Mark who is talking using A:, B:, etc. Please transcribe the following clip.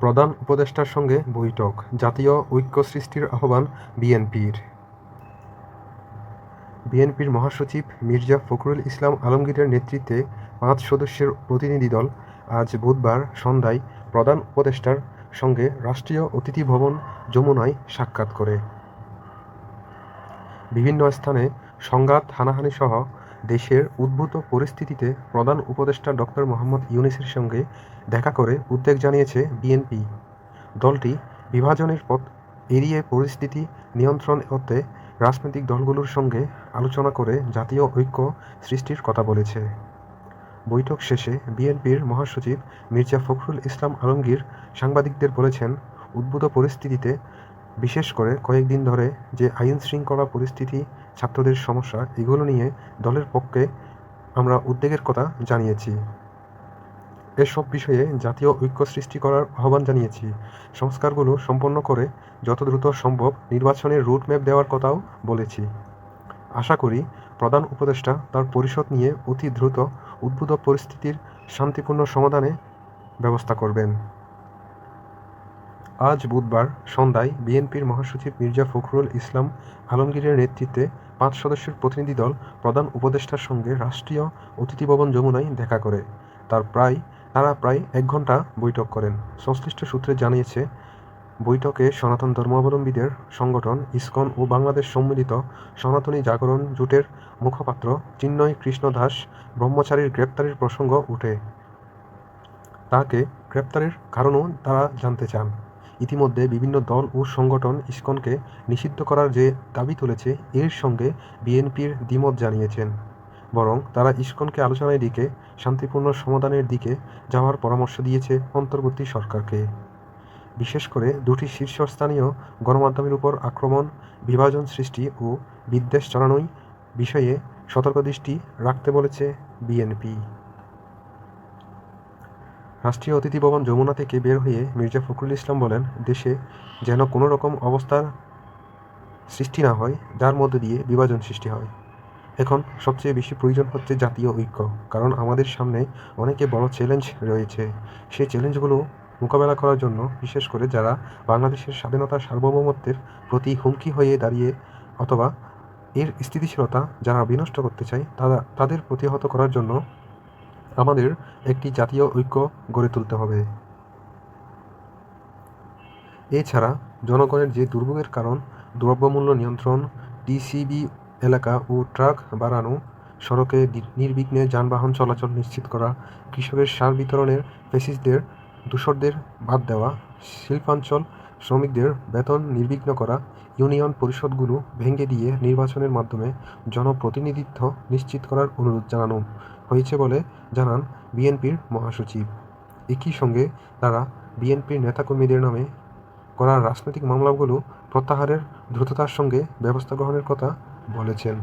A: প্রধান উপদেষ্টার সঙ্গে বৈঠক, জাতীয় ঐক্য সৃষ্টির আহ্বান বিএনপির। বিএনপির মহাসচিব মির্জা ফখরুল ইসলাম আলমগীরের নেতৃত্বে পাঁচ সদস্যের প্রতিনিধি দল আজ বুধবার সন্ধ্যায় প্রধান উপদেষ্টার সঙ্গে রাষ্ট্রীয় অতিথি ভবন যমুনায় সাক্ষাৎ করে। বিভিন্ন স্থানে সংঘাত, হানাহানিসহ দেশের উদ্ভূত পরিস্থিতিতে প্রধান উপদেষ্টা ডক্টর মোহাম্মদ ইউনিসের সঙ্গে দেখা করে উদ্বেগ জানিয়েছে বিএনপি। দলটি বিভাজনের পথ এড়িয়ে পরিস্থিতি নিয়ন্ত্রণ করতে রাজনৈতিক দলগুলোর সঙ্গে আলোচনা করে জাতীয় ঐক্য সৃষ্টির কথা বলেছে। বৈঠক শেষে বিএনপির মহাসচিব মির্জা ফখরুল ইসলাম আলমগীর সাংবাদিকদের বলেছেন, উদ্ভূত পরিস্থিতিতে বিশেষ করে কয়েকদিন ধরে যে আইন শৃঙ্খলা পরিস্থিতি, ছাত্রদের সমস্যা, এগুলো নিয়ে দলের পক্ষে আমরা উদ্বেগের কথা জানিয়েছি। এসব বিষয়ে জাতীয় ঐক্য সৃষ্টি করার আহ্বান জানিয়েছি। সংস্কারগুলো সম্পন্ন করে যত দ্রুত সম্ভব নির্বাচনের রুটম্যাপ দেওয়ার কথাও বলেছি। আশা করি প্রধান উপদেষ্টা তার পরিষদ নিয়ে অতি দ্রুত উদ্ভূত পরিস্থিতির শান্তিপূর্ণ সমাধানে ব্যবস্থা করবেন। আজ বুধবার সন্ধ্যায় বিএনপির মহাসচিব মির্জা ফখরুল ইসলাম আলমগীরের নেতৃত্বে পাঁচ সদস্যের প্রতিনিধি দল প্রধান উপদেষ্টার সঙ্গে রাষ্ট্রীয় অতিথি ভবন যমুনায় দেখা করে। তার প্রায় তারা প্রায় এক ঘণ্টা বৈঠক করেন। সংশ্লিষ্ট সূত্রে জানিয়েছে, বৈঠকে সনাতন ধর্মাবলম্বীদের সংগঠন, ইসকন ও বাংলাদেশ সম্মিলিত সনাতনী জাগরণ জোটের মুখপাত্র চিন্ময় কৃষ্ণ দাস ব্রহ্মচারীর গ্রেপ্তারের প্রসঙ্গ উঠে তাকে গ্রেপ্তারের কারণও তারা জানতে চান। ইতিমধ্যে বিভিন্ন দল ও সংগঠন ইসকনকে নিষিদ্ধ করার যে দাবি তুলেছে, এর সঙ্গে বিএনপির দ্বিমত জানিয়েছেন। বরং তারা ইসকনকে আলোচনায় দিকে, শান্তিপূর্ণ সমাধানের দিকে যাওয়ার পরামর্শ দিয়েছে অন্তর্বর্তী সরকারকে। বিশেষ করে দুটি শীর্ষস্থানীয় গণমাধ্যমের উপর আক্রমণ, বিভাজন সৃষ্টি ও বিদ্বেষ চালানোই বিষয়ে সতর্ক দৃষ্টি রাখতে বলেছে বিএনপি। রাষ্ট্রীয় অতিথি ভবন যমুনা থেকে বের হয়ে মির্জা ফখরুল ইসলাম বলেন, দেশে যেন কোনো রকম অবস্থার সৃষ্টি না হয়, যার মধ্যে দিয়ে বিভাজন সৃষ্টি হয়। এখন সবচেয়ে বেশি প্রয়োজন হচ্ছে জাতীয় ঐক্য, কারণ আমাদের সামনে অনেকে বড় চ্যালেঞ্জ রয়েছে। সেই চ্যালেঞ্জগুলো মোকাবেলা করার জন্য, বিশেষ করে যারা বাংলাদেশের স্বাধীনতার সার্বভৌমত্বের প্রতি হুমকি হয়ে দাঁড়িয়ে অথবা এর স্থিতিশীলতা যারা বিনষ্ট করতে চায়, তারা, তাদের প্রতিহত করার জন্য আমাদের একটি জাতীয় ঐক্য গড়ে তুলতে হবে। এছাড়া জনগণের যে দুর্ভোগের কারণ, দ্রব্যমূল্য নিয়ন্ত্রণ ডিসিবি এলাকা ও ট্রাক বাড়ানো, সড়কে নির্বিঘ্নে যানবাহন চলাচল নিশ্চিত করা, কৃষকের সার বিতরণের ফেসিসদের দূষরদের বাদ দেওয়া, শিল্পাঞ্চল শ্রমিকদের বেতন নির্বিঘ্ন করা, ইউনিয়ন পরিষদগুলো ভেঙে দিয়ে নির্বাচনের মাধ্যমে জনপ্রতিনিধিত্ব নিশ্চিত করার অনুরোধ জানানো হয়েছে বলে জানান বিএনপির মহাসচিব। একই সঙ্গে তারা বিএনপির নেতাকর্মীদের নামে করা রাজনৈতিক মামলাগুলো প্রত্যাহারের দ্রুততার সঙ্গে ব্যবস্থা গ্রহণের কথা বলেছেন।